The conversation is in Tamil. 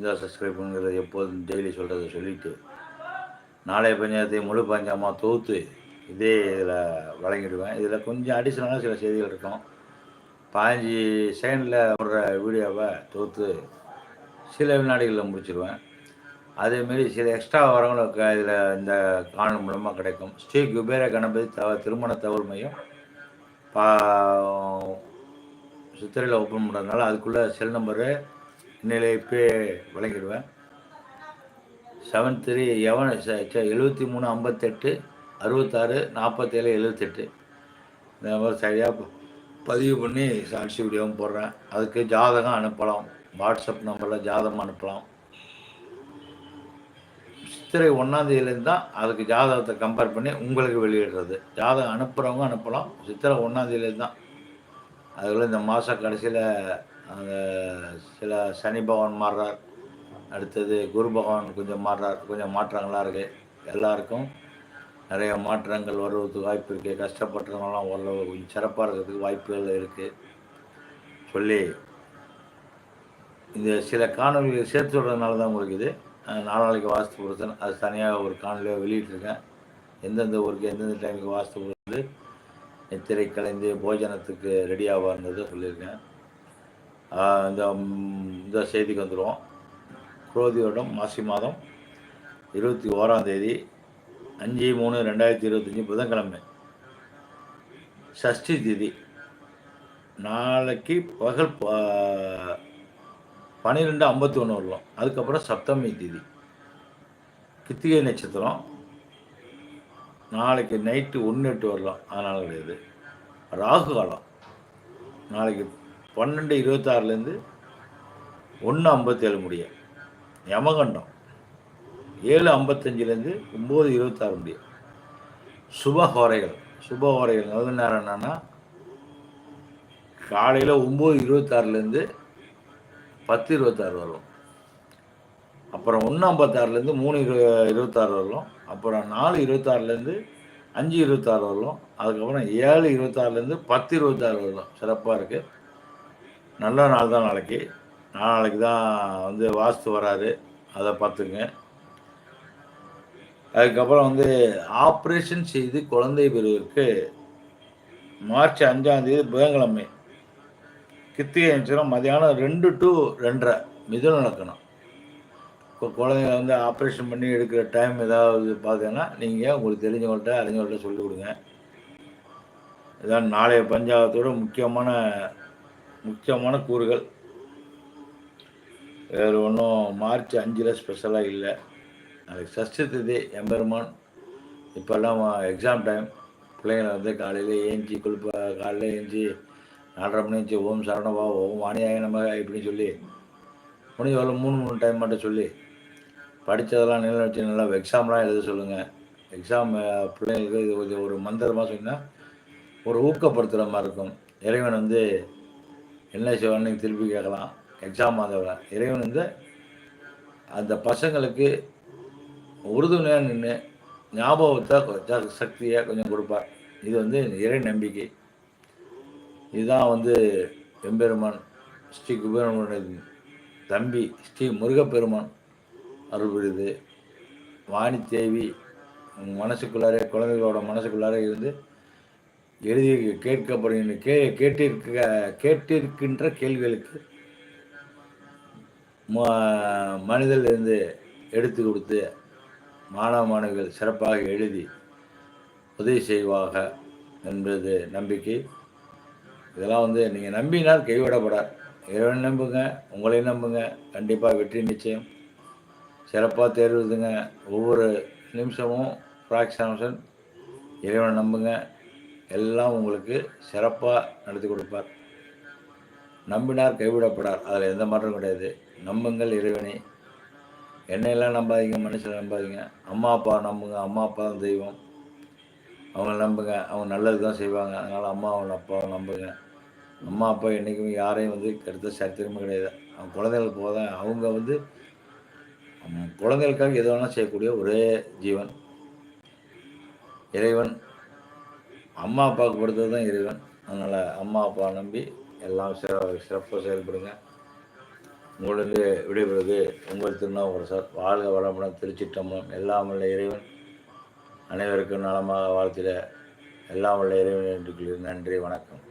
பிடிச்சிருந்தா சப்ஸ்கிரைப் எப்போதும் டெய்லி சொல்கிறத சொல்லிவிட்டு நாளைய பஞ்சாயத்தை முழு பஞ்சாயமாக தொகுத்து இதே இதில் வழங்கிடுவேன். இதில் கொஞ்சம் அடிஷ்னலாக சில செய்திகள் இருக்கும். பதினஞ்சு செகண்டில் வர்ற வீடியோவை தொகுத்து சில வினாடிகளில் முடிச்சிடுவேன். அதேமாரி சில எக்ஸ்ட்ரா வரங்களும் இதில் இந்த காணொலி மூலமாக கிடைக்கும். ஸ்ரீ குபேர கணபதி தவ திருமண தகவல் மையம். பா சித்திரையில் ஓப்பன் பண்ணுறதுனால அதுக்குள்ளே செல் நம்பரு இன்னையில இப்போ வழங்கிடுவேன் செவன் த்ரீ எவன் எழுபத்தி மூணு ஐம்பத்தெட்டு அறுபத்தாறு நாற்பத்தேழு எழுபத்தெட்டு இந்த மாதிரி சரியாக பதிவு பண்ணி சாட்சி வீடியோவும் போடுறேன். அதுக்கு ஜாதகம் அனுப்பலாம். வாட்ஸ்அப் நம்பரில் ஜாதகம் அனுப்பலாம். சித்திரை ஒன்றாந்தேதியிலேருந்து தான் அதுக்கு ஜாதகத்தை கம்பேர் பண்ணி உங்களுக்கு வெளியிடுறது. ஜாதகம் அனுப்புகிறவங்க அனுப்பலாம். சித்திரை ஒன்றாந்தேதியிலேருந்து தான் அதில் இந்த மாத கடைசியில் அங்கே சில சனி பகவான் மாறுறார். அடுத்தது குரு பகவான் கொஞ்சம் மாறுறார். கொஞ்சம் மாற்றங்களாக இருக்குது எல்லாருக்கும் நிறைய மாற்றங்கள் வருவதுக்கு வாய்ப்பு இருக்குது கஷ்டப்பட்டவங்களாம் ஓரளவு கொஞ்சம் சிறப்பாக இருக்கிறதுக்கு வாய்ப்புகள் இருக்குது சொல்லி இந்த சில காணொலிகள் சேர்த்து விடுறதுனால தான் உங்களுக்கு இது. அஹ் வாஸ்து பொருத்தன் அது தனியாக ஒரு காணொலியாக வெளியிட்டிருக்கேன். எந்தெந்த ஊருக்கு எந்தெந்த டைமுக்கு வாஸ்து பொருத்து நித்திரை கலைந்து போஜனத்துக்கு ரெடியாக இருந்தது சொல்லியிருக்கேன். இந்த இந்த செய்திக்கு வந்துடுவோம் குரோதி வருடம் மாசி மாதம் இருபத்தி ஓராம் தேதி அஞ்சு மூணு ரெண்டாயிரத்தி இருபத்தஞ்சி புதன்கிழமை. சஷ்டி திதி. நாளைக்கு பகல் பன்னிரெண்டு ஐம்பத்தி ஒன்று வரலாம். அதுக்கப்புறம் சப்தமி திதி. கித்திகை நட்சத்திரம். நாளைக்கு நைட்டு ஒன்று எட்டு வரலாம். அதனால் கிடையாது. ராகு காலம். நாளைக்கு பன்னெண்டு இருபத்தாறுலேருந்து ஒன்று ஐம்பத்தேழு முடிய. யமகண்டம் ஏழு ஐம்பத்தஞ்சிலேருந்து ஒம்பது இருபத்தாறு முடிய. சுப சுபஹோரைகள் சுப நேரம் என்னென்னா காலையில் ஒம்பது இருபத்தாறுலேருந்து பத்து இருபத்தாறு வரும். அப்புறம் ஒன்று ஐம்பத்தாறுலேருந்து மூணு இரு இருபத்தாறு வரலாம் அப்புறம் நாலு இருபத்தாறுலேருந்து அஞ்சு இருபத்தாறு வரலாம் அதுக்கப்புறம் ஏழு இருபத்தாறுலேருந்து பத்து இருபத்தாறு வரலாம் சிறப்பாக இருக்குது நல்ல நாள் தான் நாளைக்கு. நாளைக்கு தான் வந்து வாஸ்து வராரு. அதை பார்த்துங்க. அதுக்கப்புறம் வந்து ஆப்ரேஷன் செய்து குழந்தை பெறுவதற்கு மார்ச் அஞ்சாம் தேதி புதன்கிழமை கித்திகை நட்சத்திரம் மதியானம் ரெண்டு டு ரெண்டரை மிதுன நடக்கணும். இப்போ குழந்தைங்க வந்து ஆப்ரேஷன் பண்ணி எடுக்கிற டைம் ஏதாவது பார்த்தீங்கன்னா நீங்கள் உங்களுக்கு தெரிஞ்சவங்கள்ட்ட அறிஞ்சவங்கள்ட்ட சொல்லிக் கொடுங்க. இதான் நாளைய பஞ்சாபத்தோட முக்கியமான முக்கியமான கூறுகள். வேறு ஒன்றும் மார்ச் அஞ்சில் ஸ்பெஷலாக இல்லை. நாளைக்கு சஷ்டி திதி எம்பெருமான். இப்போல்லாம் எக்ஸாம் டைம். பிள்ளைங்களை வந்து காலையில் ஏஞ்சி குளிப்ப காலையில் ஏஞ்சி நாலரை மணி ஏஞ்சி ஓம் சரணவா ஓம் வாணியாக நம்ம இப்படின்னு சொல்லி முடிஞ்ச வரல மூணு மூணு டைம் மட்டும் சொல்லி படித்ததெல்லாம் நிலை வச்சு நல்லா எக்ஸாம்லாம் எழுத சொல்லுங்கள் எக்ஸாம் பிள்ளைங்களுக்கு இது கொஞ்சம் ஒரு மந்திரமாக சொன்னால் ஒரு ஊக்கப்படுத்துகிற மாதிரி இருக்கும். இறைவன் வந்து என்ன செய்வான்னு திருப்பி கேட்கலாம். எக்ஸாம் அந்த இறைவன் இந்த அந்த பசங்களுக்கு உறுதுணையாக நின்று ஞாபகத்தை கொஞ்சம் சக்தியை கொஞ்சம் கொடுப்பார். இது வந்து இறை நம்பிக்கை. இதுதான் வந்து எம்பெருமான் ஸ்ரீ குபேரனுடைய தம்பி ஸ்ரீ முருகப்பெருமான் அருள் புரியுது. வாணி தேவி மனசுக்குள்ளாரே குழந்தைகளோட மனசுக்குள்ளாரே இருந்து எழுதி கேட்கப்படுகின்ற கே கேட்டிருக்க கேட்டிருக்கின்ற கேள்விகளுக்கு ம- எடுத்து கொடுத்து மாணவ மாணவிகள் சிறப்பாக எழுதி உதவி செய்வாக என்பது நம்பிக்கை. இதெல்லாம் வந்து நீங்கள் நம்பினால் கைவிடப்படார் இறைவன் நம்புங்க உங்களையும் நம்புங்க. கண்டிப்பாக வெற்றி நிச்சயம். சிறப்பாக தேர்வுதுங்க ஒவ்வொரு நிமிஷமும் ஃப்ராக்ஷன் இறைவனை நம்புங்க. எல்லாம் உங்களுக்கு சிறப்பாக நடத்தி கொடுப்பார். நம்பினார் கைவிடப்படார். அதில் எந்த மாற்றம் கிடையாது. நம்புங்கள் இறைவனை. என்னையெல்லாம் நம்பாதீங்க மனுஷனை நம்பாதீங்க. அம்மா அப்பா நம்புங்க. அம்மா அப்பா தான் தெய்வம். அவங்கள நம்புங்க. அவங்க நல்லது தான் செய்வாங்க. அதனால் அம்மா அவங்க அப்பாவை நம்புங்க. அம்மா அப்பா என்றைக்குமே யாரையும் வந்து கெடுத்த சரித்திரமும் கிடையாது. அவங்க குழந்தைகளுக்கு போத அவங்க வந்து குழந்தைகளுக்காக எது வேணால் செய்யக்கூடிய ஒரே ஜீவன். இறைவன் அம்மா அப்பாவுக்கு கொடுத்தது தான் இறைவன். அதனால் அம்மா அப்பா நம்பி எல்லாம் சிற சிறப்பாக செயல்படுங்க. உங்களிருந்து விடைபெறுவது உங்கள் திருநாவுக்கரசர். வாழ்க வளமுடன் திருச்சிட்டம்பலம் எல்லாம் வல்ல இறைவன். அனைவருக்கும் நலமாக வாழ்த்திட எல்லாம் வல்ல இறைவன் என்று நன்றி வணக்கம்.